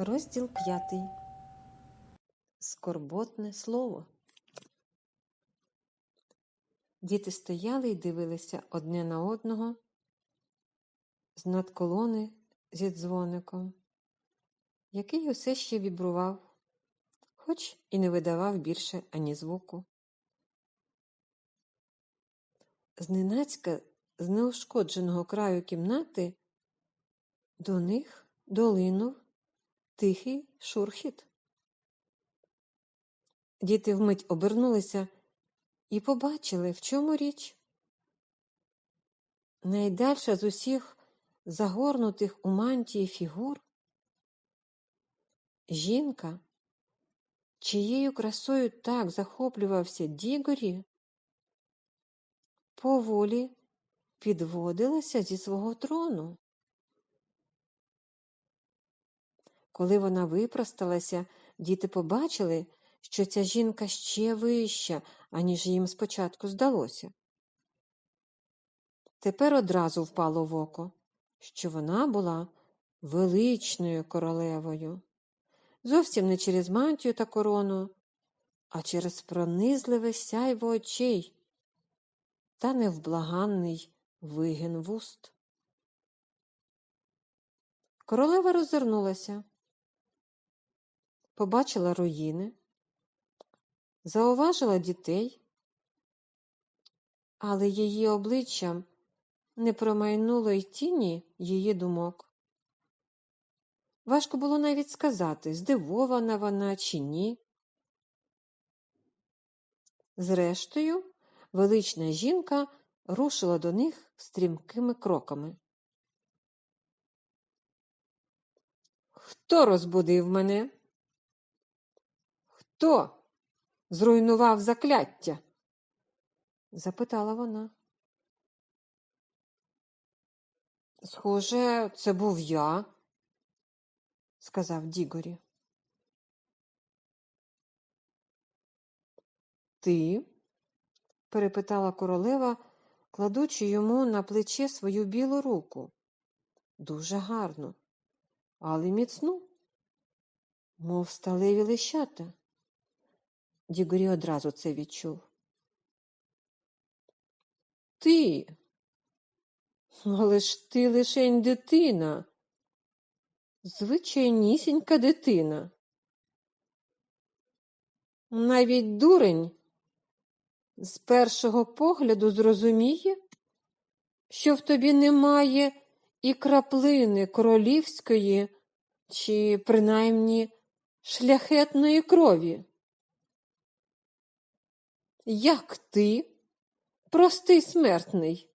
Розділ п'ятий. Скорботне слово. Діти стояли і дивилися одне на одного з надколони зі дзвоником, який усе ще вібрував, хоч і не видавав більше ані звуку. Зненацька з неушкодженого краю кімнати до них долинув тихий шурхіт. Діти вмить обернулися і побачили, в чому річ. Найдальша з усіх загорнутих у мантії фігур жінка, чиєю красою так захоплювався Дігорі, поволі підводилася зі свого трону. Коли вона випросталася, діти побачили, що ця жінка ще вища, аніж їм спочатку здалося. Тепер одразу впало в око, що вона була величною королевою, зовсім не через мантію та корону, а через пронизливе сяйво очей та невблаганний вигін вуст. Королева роззирнулася побачила руїни, зауважила дітей, але її обличчям не промайнуло й тіні її думок. Важко було навіть сказати, здивована вона чи ні. Зрештою, велична жінка рушила до них стрімкими кроками. Хто розбудив мене? Хто зруйнував закляття? запитала вона. Схоже, це був я, сказав Дігорі. Ти? перепитала королева, кладучи йому на плече свою білу руку. Дуже гарно, але міцну, мов сталеві лищата. Дігорі одразу це відчув. Ти, але ж ти лишень дитина, звичайнісінька дитина. Навіть дурень з першого погляду зрозуміє, що в тобі немає і краплини королівської чи принаймні шляхетної крові. Як ти, простий смертний,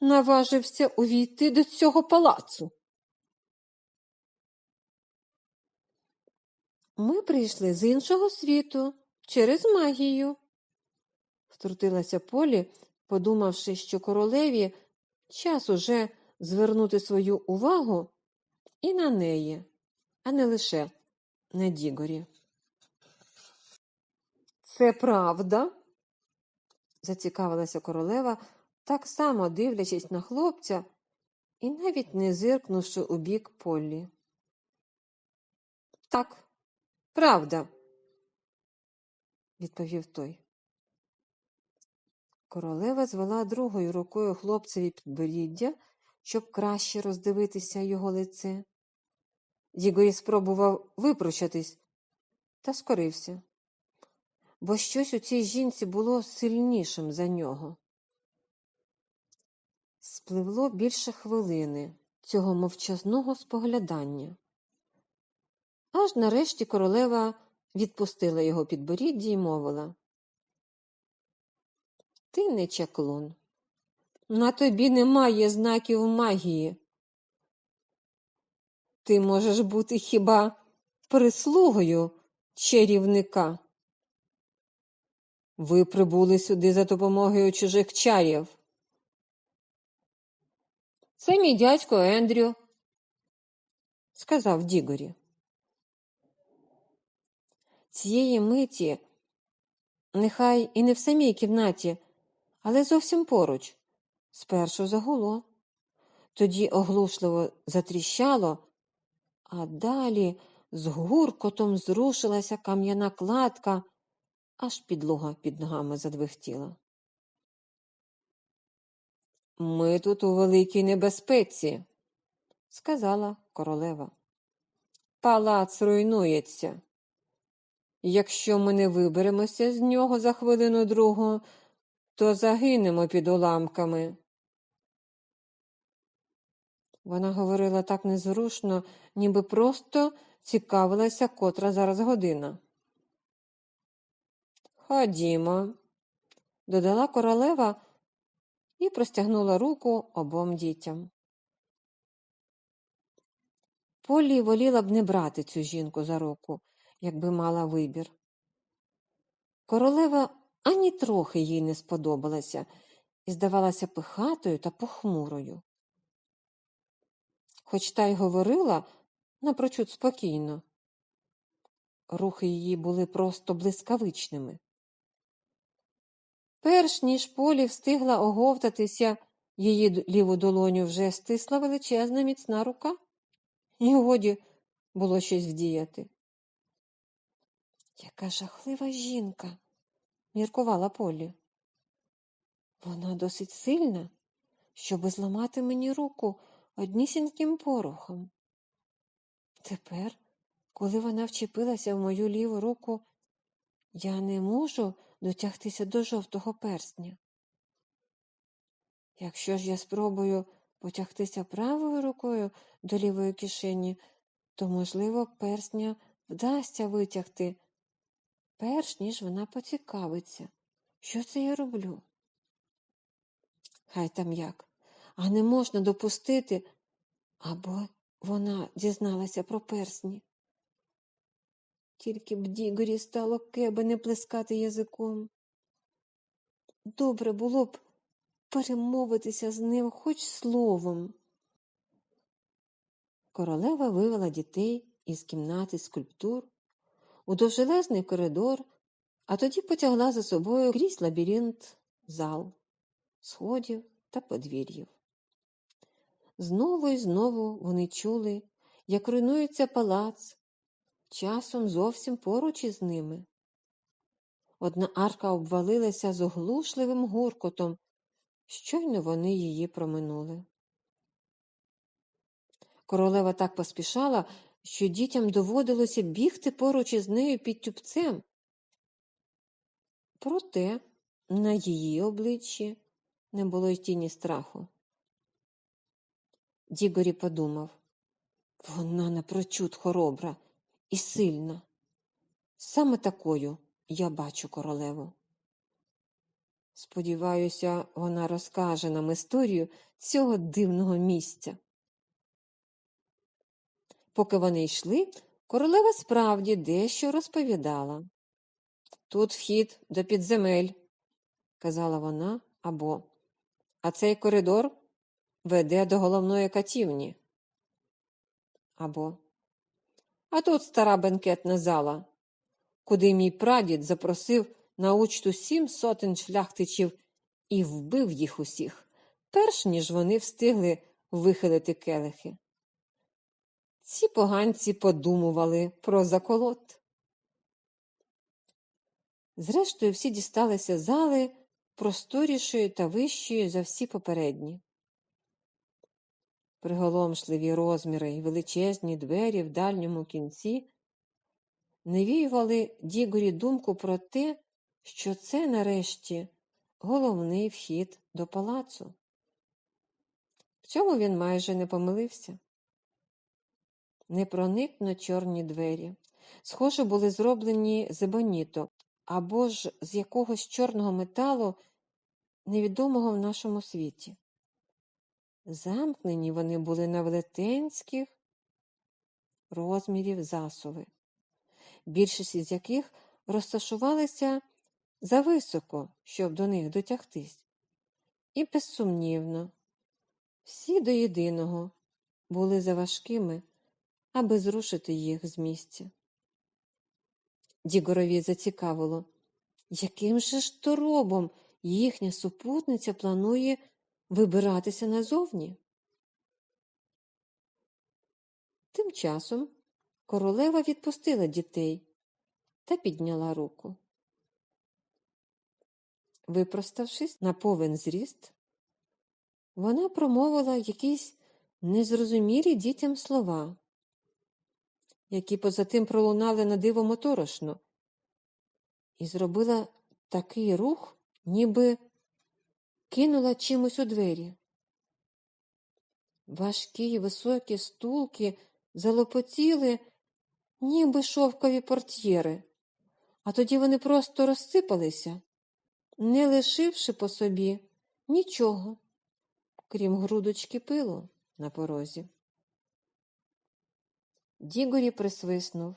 наважився увійти до цього палацу? Ми прийшли з іншого світу через магію, втрутилася Полі, подумавши, що королеві час уже звернути свою увагу і на неї, а не лише на Дігорі. Це правда? зацікавилася королева, так само дивлячись на хлопця і навіть не зиркнувши у бік Поллі. Так, правда, відповів той. Королева звела другою рукою хлопцеві підборіддя, щоб краще роздивитися його лице. Дігорі спробував випручатись та скорився бо щось у цій жінці було сильнішим за нього. Спливло більше хвилини цього мовчазного споглядання. Аж нарешті королева відпустила його підборіддя і мовила Ти не чаклун. На тобі немає знаків магії. Ти можеш бути хіба прислугою чарівника. Ви прибули сюди за допомогою чужих чаїв. Це мій дядько Ендрю, сказав Дігорі. Цієї миті, нехай і не в самій кімнаті, але зовсім поруч, спершу загуло, тоді оглушливо затріщало, а далі з гуркотом зрушилася кам'яна кладка, аж підлога під ногами задвихтіла. Ми тут у великій небезпеці, сказала королева. Палац руйнується. Якщо ми не виберемося з нього за хвилину другу, то загинемо під уламками. Вона говорила так незрушно, ніби просто цікавилася, котра зараз година. Ходімо, додала королева і простягнула руку обом дітям. Полі воліла б не брати цю жінку за руку, якби мала вибір. Королева ані трохи їй не сподобалася і здавалася пихатою та похмурою. Хоч та й говорила напрочуд спокійно. Рухи її були просто блискавичними. Перш ніж полі встигла оговтатися, її ліву долоню вже стисла величезна міцна рука, і годі було щось вдіяти. Яка жахлива жінка, міркувала Полі. Вона досить сильна, щоби зламати мені руку однісіньким порохом. Тепер, коли вона вчепилася в мою ліву руку, я не можу дотягтися до жовтого перстня. Якщо ж я спробую потягтися правою рукою до лівої кишені, то, можливо, персня вдасться витягти, перш ніж вона поцікавиться, що це я роблю. Хай там як, а не можна допустити, або вона дізналася про персні. Тільки б Дігорі стало кеби не плескати язиком. Добре було б перемовитися з ним хоч словом. Королева вивела дітей із кімнати скульптур у довжелезний коридор, а тоді потягла за собою крізь лабіринт зал, сходів та подвір'їв. Знову і знову вони чули, як руйнується палац, часом зовсім поруч із ними. Одна арка обвалилася з оглушливим гуркотом, щойно вони її проминули. Королева так поспішала, що дітям доводилося бігти поруч із нею під тюбцем. Проте на її обличчі не було й тіні страху. Дігорі подумав вона напрочуд хоробра і сильна. Саме такою я бачу королеву. Сподіваюся, вона розкаже нам історію цього дивного місця. Поки вони йшли, королева справді дещо розповідала. Тут вхід до підземель, казала вона або, а цей коридор веде до головної катівні. Або, а тут стара бенкетна зала, куди мій прадід запросив на учту сім сотень шляхтичів і вбив їх усіх, перш ніж вони встигли вихилити келихи. Ці поганці подумували про заколот. Зрештою, всі дісталися зали просторішої та вищої за всі попередні. Приголомшливі розміри і величезні двері в дальньому кінці навіювали Дігорі думку про те, що це, нарешті, головний вхід до палацу. В цьому він майже не помилився. Непроникно чорні двері, схоже, були зроблені з ебоніто або ж з якогось чорного металу, невідомого в нашому світі. Замкнені вони були на велетенських розмірів засуви, більшість із яких розташувалися зависоко, щоб до них дотягтись. І безсумнівно, всі до єдиного були заважкими, аби зрушити їх з місця. Дігорові зацікавило, яким же ж торобом їхня супутниця планує вибиратися назовні? Тим часом королева відпустила дітей та підняла руку. Випроставшись на повен зріст, вона промовила якісь незрозумілі дітям слова, які поза тим пролунали на диво моторошно, і зробила такий рух, ніби кинула чимось у двері. Важкі високі стулки залопотіли, ніби шовкові портьєри, а тоді вони просто розсипалися, не лишивши по собі нічого, крім грудочки пилу на порозі. Дігорі присвиснув.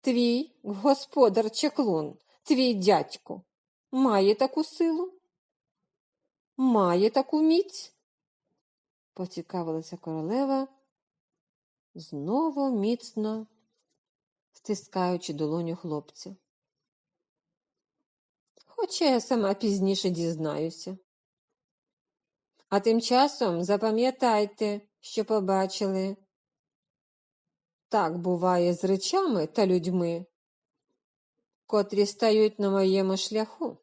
Твій господар чеклун, твій дядько, має таку силу? Має таку міць? поцікавилася королева, знову міцно стискаючи долоню хлопця. Хоча я сама пізніше дізнаюся. А тим часом запам'ятайте, що побачили. Так буває з речами та людьми, котрі стають на моєму шляху.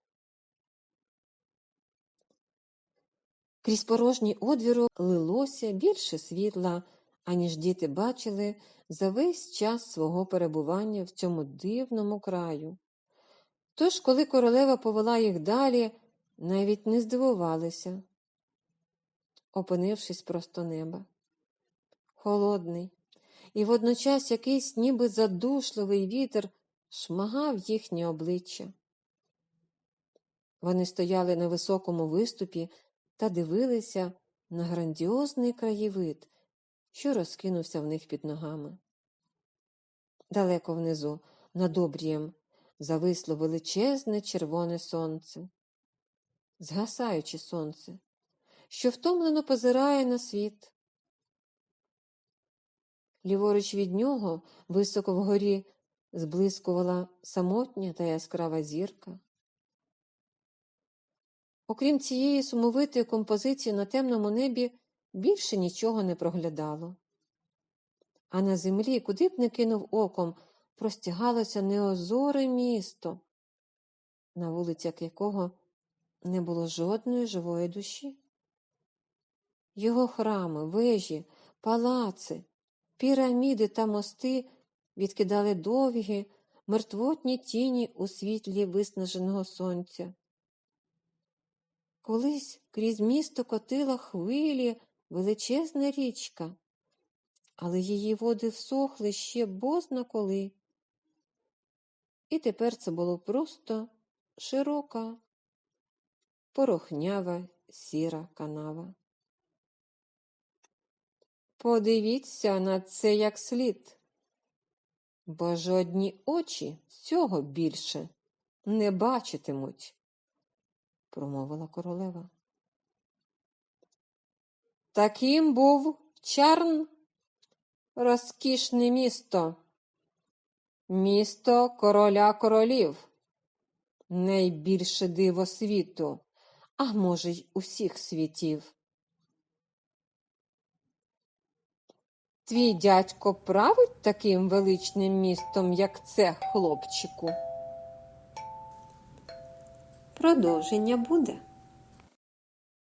Крізь порожній одвіру лилося більше світла, аніж діти бачили за весь час свого перебування в цьому дивному краю. Тож, коли королева повела їх далі, навіть не здивувалися, опинившись просто неба. Холодний, і водночас якийсь ніби задушливий вітер шмагав їхнє обличчя. Вони стояли на високому виступі та дивилися на грандіозний краєвид, що розкинувся в них під ногами. Далеко внизу, над обрієм, зависло величезне червоне сонце, згасаюче сонце, що втомлено позирає на світ. Ліворуч від нього, високо вгорі, зблискувала самотня та яскрава зірка. Окрім цієї сумовитої композиції на темному небі більше нічого не проглядало. А на землі, куди б не кинув оком, простягалося неозоре місто, на вулицях якого не було жодної живої душі. Його храми, вежі, палаци, піраміди та мости відкидали довгі, мертвотні тіні у світлі виснаженого сонця. Колись крізь місто котила хвилі величезна річка, але її води всохли ще бозна коли. І тепер це було просто широка, порохнява сіра канава. Подивіться на це як слід, бо жодні очі цього більше не бачитимуть промовила королева. Таким був чарн розкішне місто, місто короля королів, найбільше диво світу, а може, й усіх світів. Твій дядько править таким величним містом, як це, хлопчику? Продовження буде.